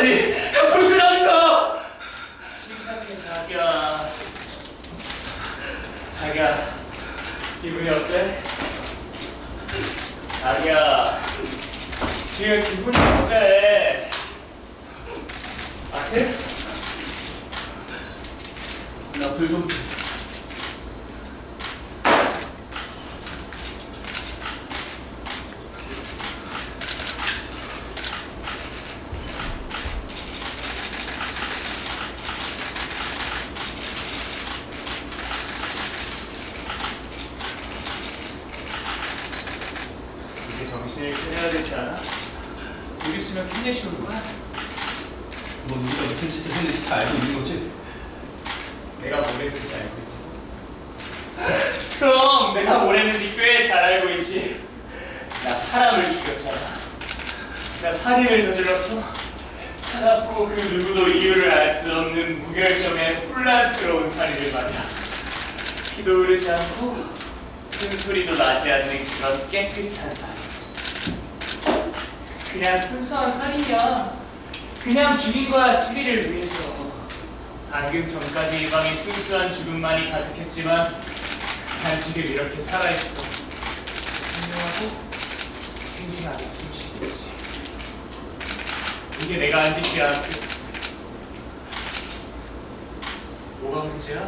아니 불 끄라니까. 침착해 자기야. 자기야 기분이 어때? 자기야 지금 기분이 어때? 아 그래? 나불좀 이제 정신을 차려야 되지 않아? 여기 오는 거야? 넌 우리가 무슨 짓을 했는지 다 알고 있는 거지? 내가 뭘 했는지 알고 있고 그럼 내가 뭘 했는지 꽤 잘 알고 있지. 나 사람을 죽였잖아. 나 살인을 저질렀어. 차갑고 그 누구도 이유를 알 수 없는 무결점의 혼란스러운 살인을 말이야. 피도 흐르지 않고 큰 소리도 나지 않는 그런 깨끗한 살인 그냥 순수한 살인이야. 그냥 거야 스리를 위해서. 방금 전까지 이 방이 순수한 죽음만이 가득했지만 난 지금 이렇게 살아있어. 생명하고 생생하게 숨쉬고 있지. 이게 내가 한 짓이야. 그- 뭐가 문제야?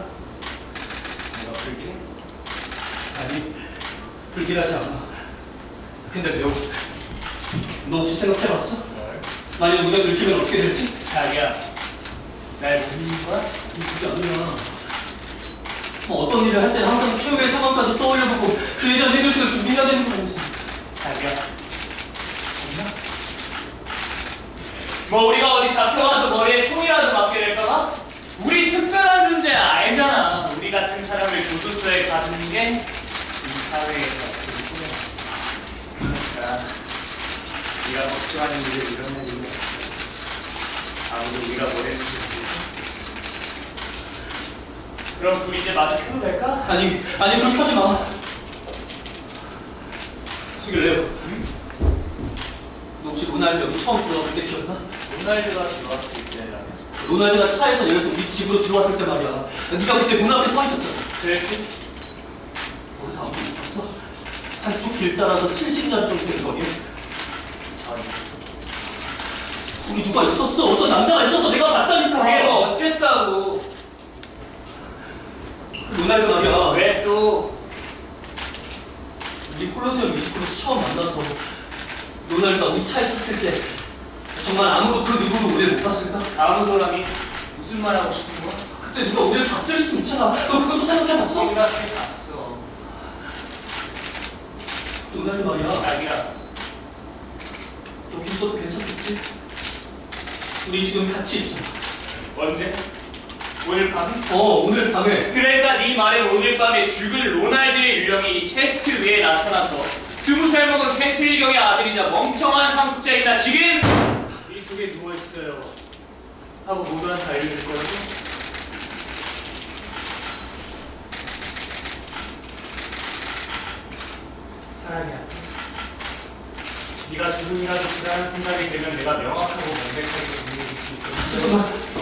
내가 불길해? 아니 불길하지 않아. 근데 배우 너 혹시 생각해봤어? 뭘? 만약 우리가 들키면 어떻게 될지? 자기야 날 믿는 거야? 그게 아니라 뭐 어떤 일을 할 때는 항상 최후의 상황까지 떠올려보고 그에 대한 해결책을 준비해야 되는 거 아니지? 자기야 정말? 뭐 우리가 어디 잡혀가서 머리에 총이라도 맞게 될까봐? 우리 특별한 존재 알잖아 우리 같은 사람을 교도소에 가두는 게 이 사회에서 불소야 그러니까 네가 걱정하는 일을 이런 일이 없어 아무도 했는지 모르고 그럼 불 이제 마저 켜도 될까? 아니 아니 불 켜지 마 저기 레오 응? 너 혹시 로날드 여기 처음 들어왔을 때 기억나? 로날드가 들어왔을 때라면 로날드가 차에서 내려서 우리 집으로 들어왔을 때 말이야 네가 그때 문 앞에 서 있었잖아 그랬지? 거기서 아무도 못 봤어? 한쭉길 따라서 70년 정도 된 거리 전혀 거기 누가 있었어? 어떤 남자가 있었어? 내가 봤다니까 그게 뭐 어쨌다고. 그 로날드 말이야. 왜 또? 콜로세움 뮤지컬에서 처음 만나서 로날드가 우리 차에 탔을 때 정말 아무도 그 누구도 우리를 못 봤을까? 아무도랑이 무슨 말 하고 싶은 거야? 그때 누가 우리를 봤을 수도 있잖아. 너 그것도 생각해봤어? 생각해 봤어. 로날드 말이야. 자기야. 여기 있어도 괜찮겠지? 우리 지금 같이 있잖아 언제? 오늘 밤? 어 오늘 밤에 그러니까 네 말에 오늘 밤에 죽을 로날드의 유령이 이 체스트 위에 나타나서 스무 살 먹은 펜트리경의 아들이자 멍청한 상속자이자 지금 이 속에 누워 있어요 하고 모두한테 알려줄 거라고? 사랑이 아지 네가 조금이라도 불안한 생각이 들면 내가 명확하고 명백하게 분명히 수 있거든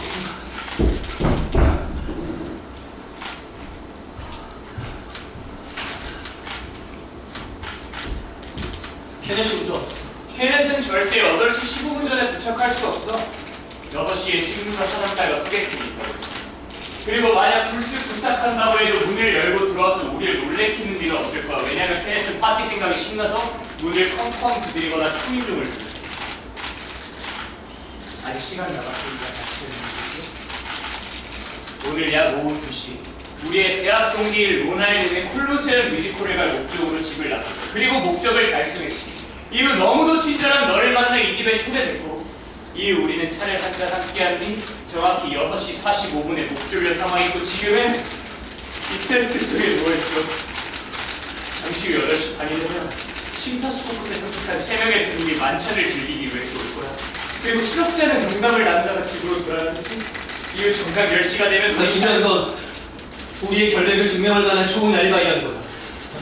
케넷이 온줄 알았어 케넷은 절대 8시 15분 전에 도착할 수 없어. 6시에 신문사 사장까지가 소개팅이 있거든. 그리고 만약 불쑥 도착한다고 해도 문을 열고 들어와서 우리를 놀래키는 일은 없을 거야. 왜냐면 케넷은 파티 생각이 신나서 문을 쾅쾅 두드리거나 초인종을 누르. 아직 시간이 남았으니까 다시 해주시죠. 오늘 약 오후 2시 우리의 대학 동기일 로날드는 콜로세움 뮤지컬에 갈 목적으로 집을 나섰어. 그리고 목적을 달성했지. 이후 너무도 친절한 너를 만나 이 집에 초대됐고 이후 우리는 차를 한잔 함께한 뒤 정확히 6시 45분에 목적을 삼아있고 지금은 이 체스트 속에 누워있어. 잠시 후 8시 반이 되면 심사숙고급에 선택한 3명의 손님이 만찬을 즐기기 위해서 올 거야. 그리고 실업자는 농담을 나누다가 집으로 돌아가겠지. 이후 정각 10시가 되면 아니 중요한 건 우리의 결백을 증명할 만한 좋은 알바이라는 거야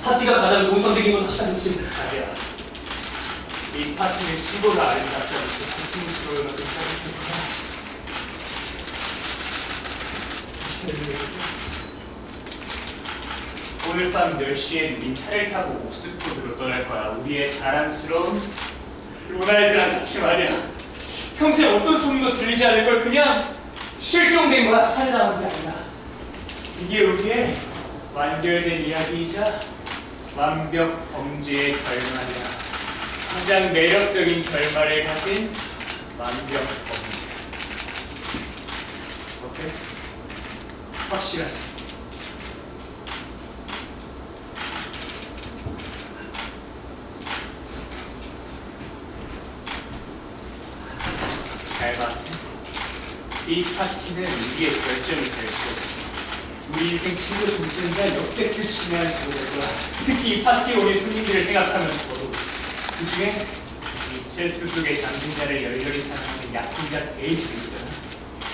파티가 가장 좋은 선택인 건 다시 알겠지 자기야, 이 파티는 친구가 아름답다고 고통스러워요 괜찮겠구나 오늘 밤 10시엔 우린 차를 타고 옥스포드로 떠날 거야. 우리의 자랑스러운 로날드랑 같이 말이야. 평생 어떤 소문도 들리지 않을 걸 그냥 실종된 거야. 살해당한 게 아니라. 이게 우리의 완결된 이야기이자 완벽 범죄의 결말이야. 가장 매력적인 결말을 가진 완벽 범죄. 오케이? 확실하지? 잘 봤지? 이 파티는 우리의 결정이 될 수 없어. 우리 인생 친구 동전자 역대급 중요한 사고들과 특히 이 파티에 오는 손님들을 생각하면 저도 그 중에 이 체스 속의 잠든 자를 열렬히 사랑하는 약혼자 데이지가 있잖아.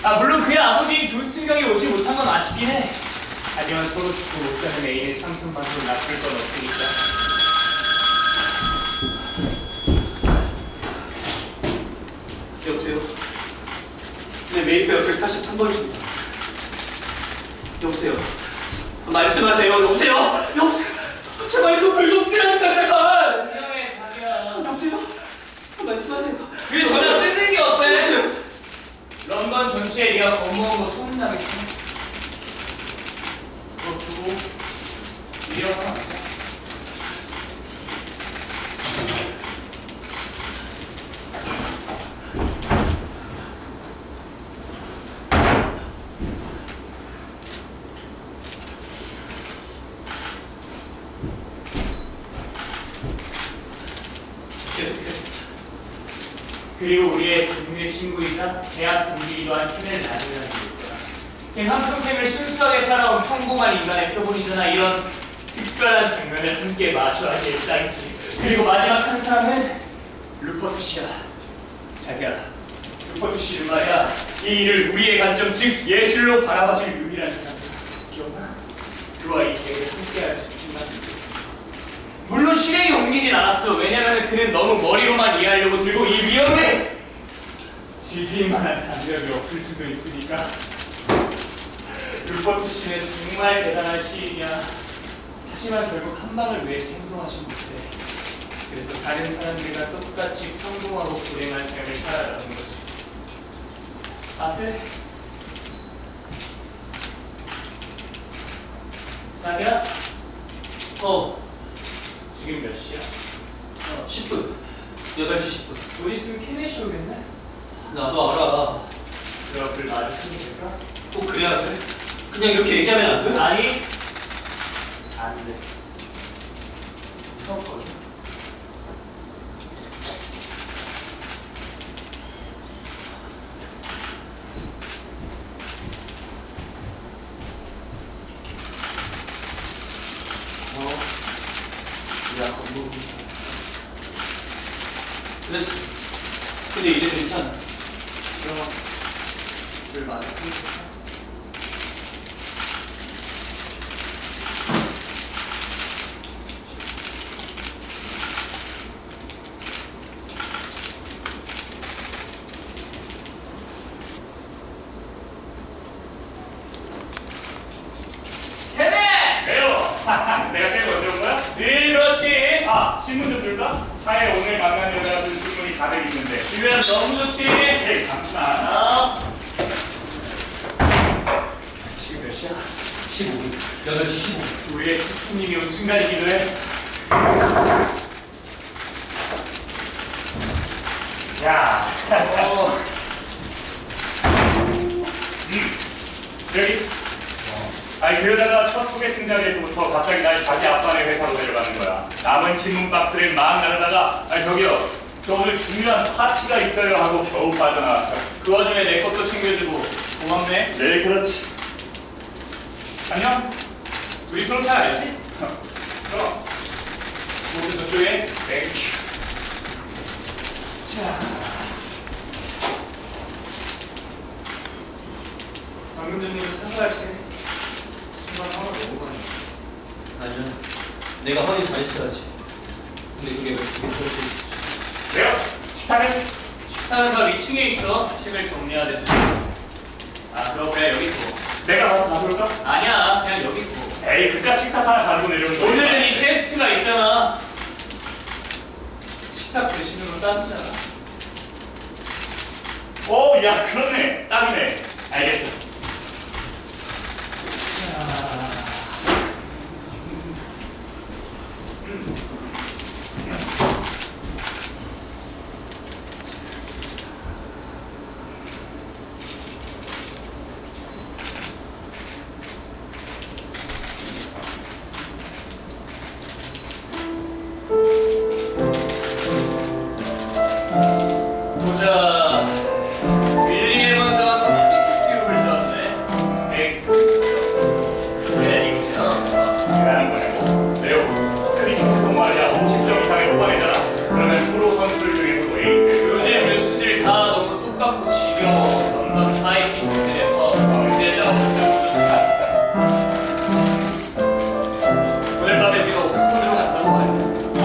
아 물론 그의 아버지인 존승경이 오지 못한 건 아쉽긴 해. 하지만 서로 죽고 못 사는 애인의 참선만으로 나쁠 건 없으니까. 여보세요? 네, 메이페어 143번입니다. 여보세요? 말씀하세요. 여보세요? 여보세요? 제발 그불 좀 끄라니까 제발! 분명해 자기야. 여보세요? 말씀하세요. 그 전화 뜯는 게 어때? 런던 전체에 네가 겁먹은 거 소문나겠어. 그거 두고 앉아. 계속해. 그리고 우리의 동네 친구이자 대학 동기이기도 한 팀을 나누는. 걔 한평생을 순수하게 살아온 평범한 인간의 표본이잖아. 이런 특별한 장면을 함께 마주하게 일상이지. 그리고 마지막 한 사람은 루퍼트 씨야. 자기야, 루퍼트 씨는 말이야. 이 일을 우리의 관점, 즉 예술로 바라봐줄 유일한 사람이야. 기억나? 그와 이 계획을 함께할 수만 있어. 물론 실행에 옮기진 않았어. 왜냐면 그는 너무 머리로만 이해하려고 들고 이 위험에 즐길 만한 감정이 없을 수도 있으니까. 루퍼트 씨는 정말 대단한 시인이야. 하지만 결국 한 방을 위해 생존하지 못해. 그래서 다른 사람들과 똑같이 평범하고 불행한 삶을 살아가는 거지. 아들? 자기야? 어, 지금 몇 시야? 어, 10분. 8시 10분. 곧 있으면 캐넷이 오겠네? 나도 알아. 그 앞을 마주치게 될까? 꼭 그래야 돼? 그냥 이렇게 얘기하면 안 돼? 아니 안 돼 무섭거든 어? 네가 겁먹은 줄 알았어 그랬어. 근데 이제 괜찮아. 그럼 늘 마주치게 될까? 캐네! 왜요? 내가 제일 먼저 온 거야? 네, 그렇지. 아, 줄까? 차에 오늘 만난 여자들 신문이 가득 있는데. 주변 너무 좋지. 에이, 잠시만. 아. 지금 몇 시야? 15분. 8시 15분. 우리의 치수님이 온 순간이기도 해. 야, 어, 여기. 아니, 그 여자가 첫 소개팅 자리에서부터 갑자기 날 자기 아빠네 회사로 데려가는 거야. 남은 신문 박스를 막 나르다가, 아니, 저기요. 저 오늘 중요한 파티가 있어요 하고 겨우 빠져나왔어. 그 와중에 내 것도 챙겨주고 고맙네. 네, 그렇지. 안녕. 우리 서로 잘 알지? 그럼. 모두 저쪽에 땡큐. 자. 방금 때 순간 화가 너무 많이 났어. 아니야. 내가 확인 잘했어야지. 근데 그게 왜 그게 그럴 수 있지? 왜 식탁에 식당은 다 위층에 있어. 책을 정리해야 돼서. 아, 그럼 그냥 여기 있고. 내가 가서 가져올까? 아니야, 그냥 여기 있고. 에이 그깟 식탁 하나 가지고 내려오는 거 오늘은 이 테스트가 있잖아. 식탁 대신으로 따지잖아. 오, 야, 그렇네. 딱이네. 알겠어.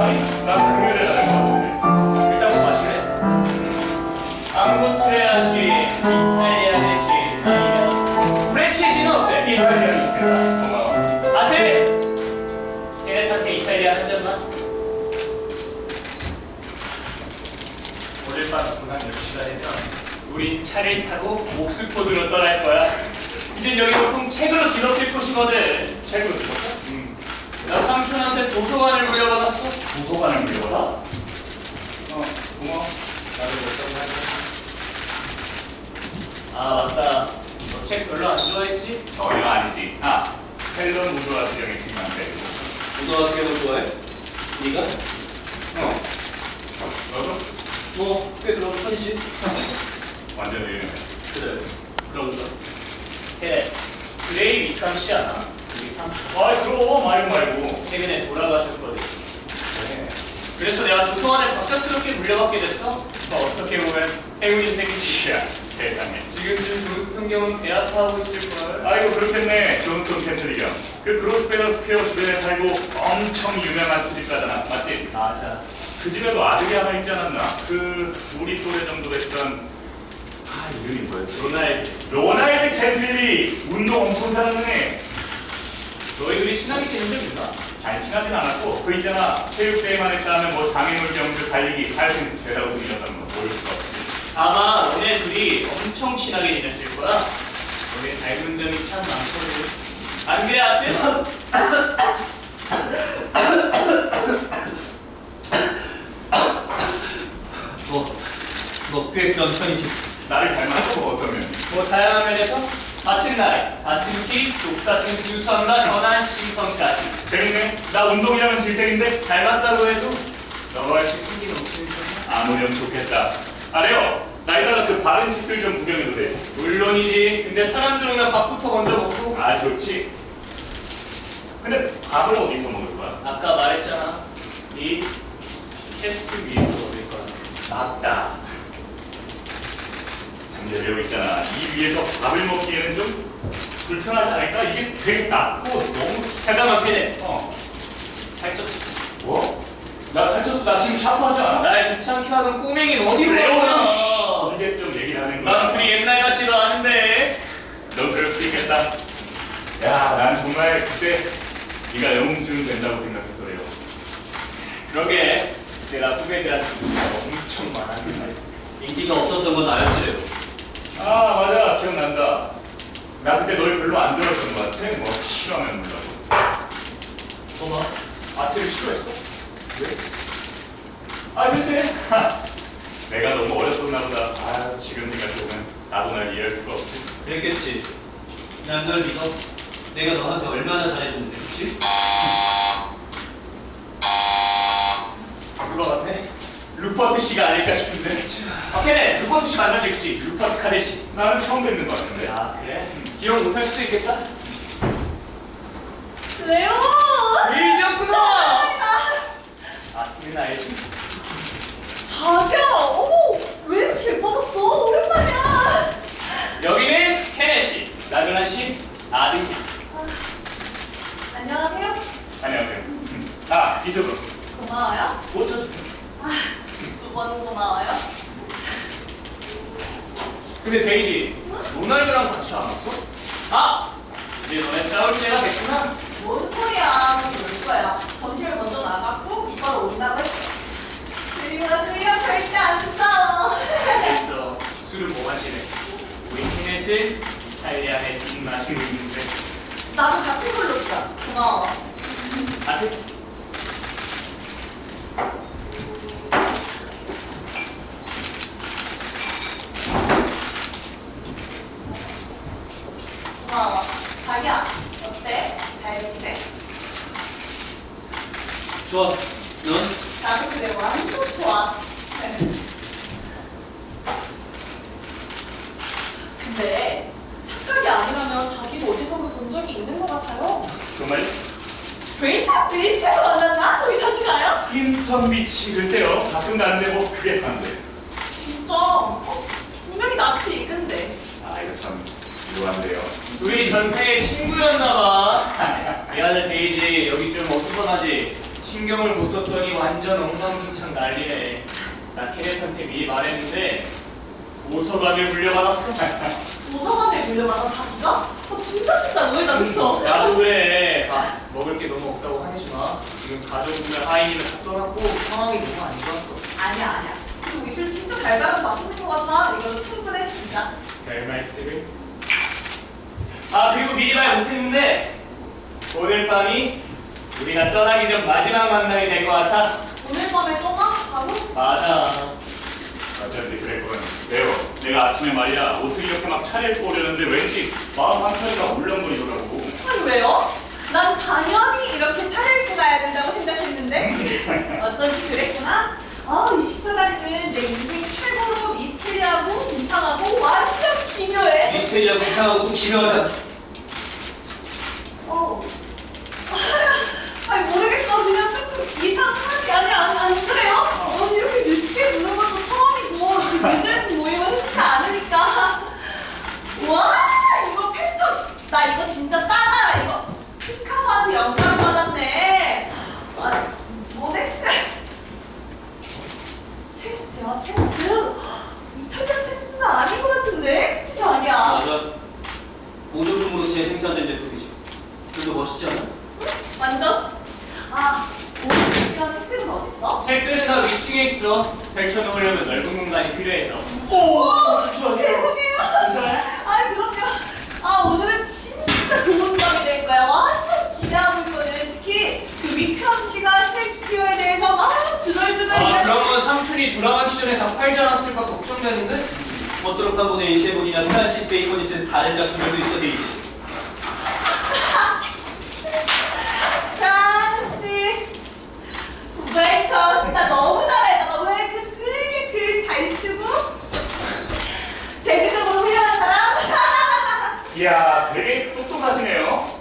아니, 난 금요일에 나갈 것 같은데. 일단 뭐 마실래? 앙고스트레아시, 이탈리아네시, 아니면 프렌치지는 어때? 이탈리아는 좋겠다. 고마워. 아테! 걔네한테 이탈리아 한 잔만? 오늘 밤 중간 10시가 되면 우린 차를 타고 옥스포드로 떠날 거야 이젠 여기 보통 책으로 뒤덮일 곳이거든 책을 읽었어? 응. 나 삼촌한테 도서관을 물려받았어 도서관을 물려라? 어, 고마워. 나도 아 맞다 너 책 별로 안 좋아했지? 전혀 아니지. 아, 헬런 무도라 수령의 책인데. 고등학생을 좋아해? 네가? 어. 너도? 뭐 꽤 그런 편이지. 완전 유명해. 그래. 그런가? 그래 그레이 위칸씨 않아? 우리 삼촌 아, 그럼 말고 말고. 최근에 돌아가셨거든 그래. 그래서 내가 도서관을 갑작스럽게 물려받게 됐어 뭐 어떻게 보면 행운 인생이지 이야, 세상에. 지금쯤 존스턴 경은 배아파하고 있을걸 아이고 그렇겠네 존스톤 캔틀리경 그 그로스베너 스퀘어 주변에 살고 엄청 유명한 수집가잖아 맞지? 맞아 그 집에도 아들이 하나 있지 않았나? 그 우리 또래 정도 됐던 아 이름이 뭐였지? 로날드 로날드 캔틀리 운동 엄청 잘하는 너희 둘이 친하게 지낸 적 있나? 애잘 친하진 않았고 그 있잖아. 체육대회만 했다 하면 뭐 장애물 경주 달리기 하여튼 죄다 우승이었던 거 모를 수가 없지. 아마 너네 둘이 엄청 친하게 지냈을 거야. 너네 닮은 점이 참 많거든. 안 그래 아트? 뭐, 뭐꽤 그런 편이지. 나를 닮았어 뭐 어떤 면이 뭐 다양한 면에서 같은 나이, 같은 키, 똑같은 주선과 선한 시선까지. 재밌네. 나 운동이라면 질색인데 닮았다고 해도 할수 챙기 넘치는 편이야 아무렴 좋겠다. 아 레오 나 이따가 그 바른 집들 좀 구경해도 돼? 물론이지. 근데 사람들 오면 밥부터 먼저 먹고. 아 좋지. 근데 밥을 어디서 먹을 거야? 아까 말했잖아 이 테스트 위에서 먹을 거야 맞다. 근데 배우 있잖아. 이 위에서 밥을 먹기에는 좀 불편하지 않을까? 이게 되게 낮고 너무 잠깐만 캐네 어 살쪘지 뭐? 나 살쪘어. 나 지금 샤프하지 않아? 날 귀찮게 하던 꼬맹이는 어디로 레오는 가냐 언제쯤 얘기를 하는 난 거야? 그리 옛날 같지도 않은데 너 그럴 수도 있겠다. 야, 난 정말 그때 네가 영웅주는 된다고 생각했어, 레오. 그러게 내가 후배들한테 인기가 엄청 많았는데 인기가 없었던 건 알지. 아 맞아 기억난다 나 그때 널 별로 안 들었던 것 같아 뭐 싫어하면 몰라도 뭐가? 아트를 싫어했어? 왜? 아 글쎄 내가 너무 어렸었나 보다 아 지금 생각해보면 나도 날 이해할 수가 없지 그랬겠지. 난 널 믿어. 내가 너한테 얼마나 잘해줬는데, 그치? 그거 같네 루퍼트 씨가 아닐까 싶은데 아 걔네 루퍼트 씨 만난 적 있지? 루퍼트 카델 씨 나는 처음 뵙는 것 같은데 아 그래? 기억 못할 수도 있겠다 레오! 일이었구나 아트는 알지? 자기야, 어머, 왜 이렇게 예뻐졌어? 오랜만이야. 여기는 케네 씨 나그란 씨 아드님 안녕하세요. 안녕하세요 음. 아 이쪽으로 고마워요. 못 쳐주세요 두번 고마워요. 근데 데이지, 로날드랑 같이 안 왔어? 아! 이제 너네 싸울 때가 됐구나. 뭔 소리야? 올 거야. 점심을 먼저 나갔고 이빨 올린다고 했어. 그리고 그리고 절대 안 싸워. 됐어. 술은 뭐 마시네. 우리 케넷은 이탈리안의 진 마시고 있는데. 나도 같은 걸로 써. 고마워. 아, 그- 자기야, 어때? 잘 지내? 좋아. 넌? 나도 그래 완전 좋아. 근데 착각이 아니라면 자기도 어디선가 본 적이 있는 것 같아요. 정말요? 웨이터 비치에서 만났나? 거기 자주 가요? 인턴 비치 글쎄요. 가끔 가는데 뭐 그게 다인데. 진짜 어? 분명히 낯이 익은데. 아 이거 참 묘한데요. 우리 전생의 친구였나봐. 미안해 데이지 여기 좀 어수선하지. 신경을 못 썼더니 완전 엉망진창 난리네. 나 케넷한테 미리 말했는데 도서관을 물려받았어. 도서관에 물려받아 자기가? 어 진짜 진짜 노예다 그쵸? 나도 그래. 아, 먹을 게 너무 없다고 화내지 마. 지금 가족분들 하이님을 다 떠났고 상황이 너무 안 좋았어. 아니야 아니야. 그리고 이술 진짜 달달한 맛있는 것 같아. 이거 충분해 진짜. 별 말씀을. 아 그리고 미리 말 못했는데 오늘 밤이 우리가 떠나기 전 마지막 만남이 될 것 같아. 오늘 밤에 떠나? 바로? 맞아. 어쩐지 그랬군. 왜요? 내가 아침에 말이야 옷을 이렇게 막 차려입고 오려는데 왠지 마음 한편이가 울렁거리더라고. 아니 왜요? 난 당연히 이렇게 차려입고 가야 된다고 생각했는데 어쩐지 그랬구나. 아, 이 식사 자리는 내 인생 미스테리하고 이상하고 완전 기묘해. 미스테리하고 이상하고 또 기묘하다. 어. 아니 모르겠어. 그냥 조금 이상하지. 아니 안, 안 그래요? 언니 이렇게 늦게 부른 것도 처음이고 이렇게 늦은 모임은 흔치 않으니까. 와 이거 펜터 나 이거 진짜 따가라 이거 피카소한테 영감 받았네. 아 뭐네? 체스트야 체스트. 이탈리아 체스트는 아닌 것 같은데? 진짜 아니야. 맞아. 모조품으로 재생산된 제품이지. 별로 멋있지 않아? 완전? 아, 오늘 이런 책들은 어딨어? 책들은 다 있어. 펼쳐놓으려면 넓은 공간이 필요해서. 오, 죄송해요. 괜찮아요? 아, 그럼요. 아, 오늘은 진짜 좋은 밤이 될 거야. 완전 기대하고 있거든. 특히 그 위크함 씨가 셰익스피어에 대해서 막 주절주절 아 이야기- 그러면 삼촌이 돌아가기 전에 다 팔지 않았을까 걱정되는데? 버트로 판본의 이세본이나 프란시스 베이컨이 쓴 다른 작품들도 있어 데이지. 프란시스 베이컨. 나 너무 잘해. 나 왜 그 되게 글 잘 쓰고 대지적으로 훌륭한 사람? 이야 되게 똑똑하시네요.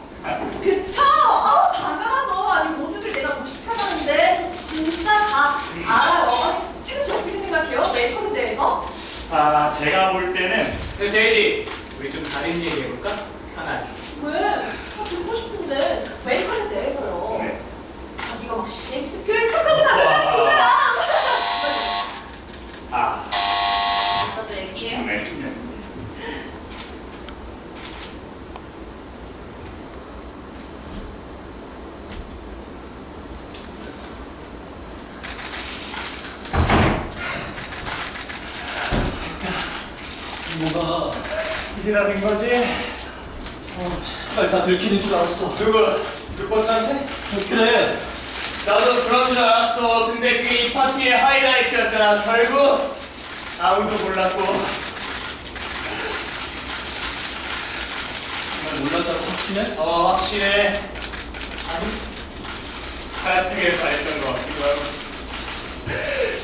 그쵸? 어, 당연하죠. 아니, 모두들 내가 무식하다는데, 저 진짜 다 알아요. 아니, 태우 씨 어떻게 생각해요? 내 손에 대해서? 아 제가 볼 때는 근데 데이지 우리 좀 다른 얘기 해볼까? 편하게. 왜? 다 듣고 싶은데, 메이커에 대해서요. 네. 자기가 막 셰익스피어인 척하고 다녔다는 거야. 아 저도 얘기해요. 네. 뭐가? 된 거지? 어, 씨발 다 들키는 줄 알았어. 누구? 루퍼트한테? 그래. 나도 그런 줄 알았어. 근데 그게 이 파티의 하이라이트였잖아. 결국 아무도 몰랐고. 정말 몰랐다고 확신해? 어 확실해. 아니 하나쯤에 잘했던 것 같기도 하고.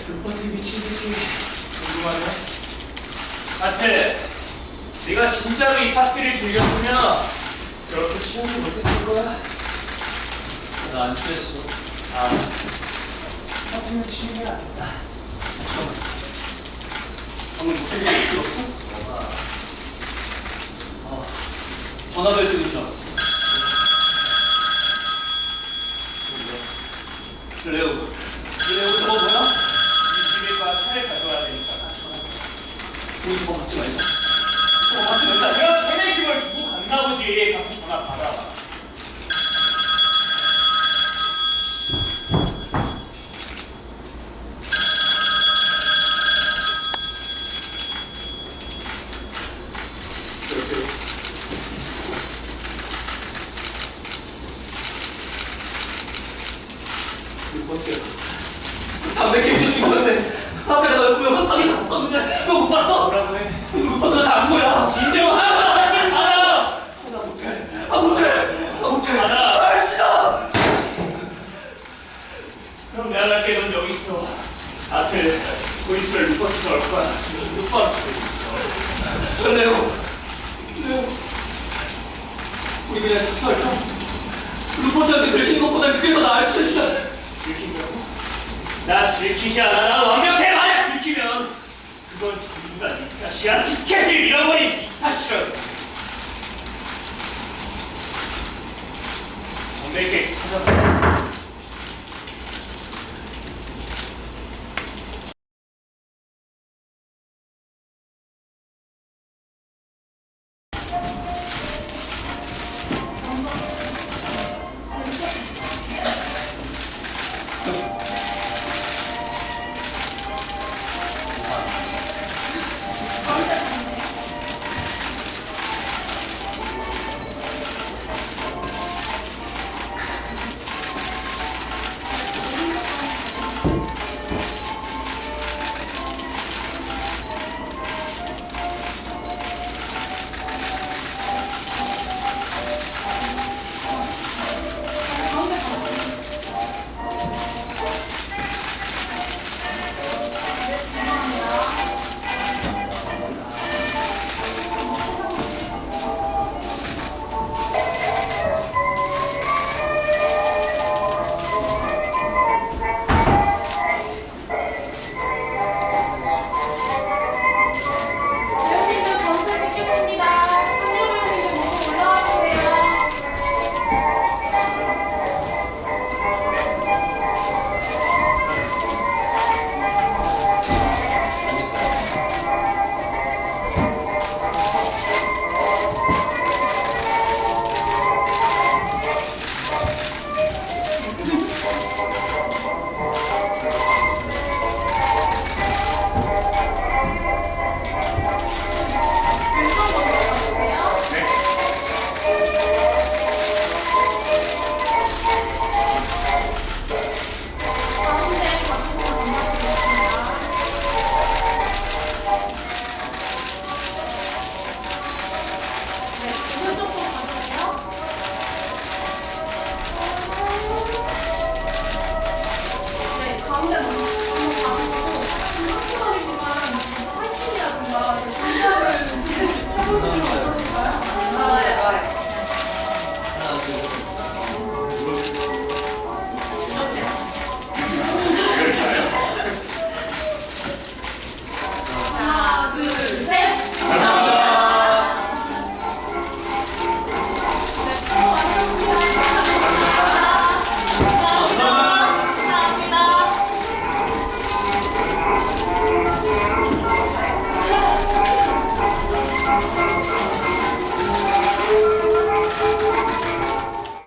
루퍼트 미친 새끼 궁금하네. 아트, 네가 진짜로 이 파티를 즐겼으면 그렇게 취하지 못했을 거야. 나 안 취했어. 아, 파티는 취한 게 아니다. 잠깐만. 방금 목소리 못 들었어? 뭐가? 아, 전화벨 소리 줄 알았어. 레 나 지키지 않아라 완벽해. 만약 지키면 그건 누가 니 탓이야. 티켓을 잃어버린 니 탓이라고. 건배께 찾아봐.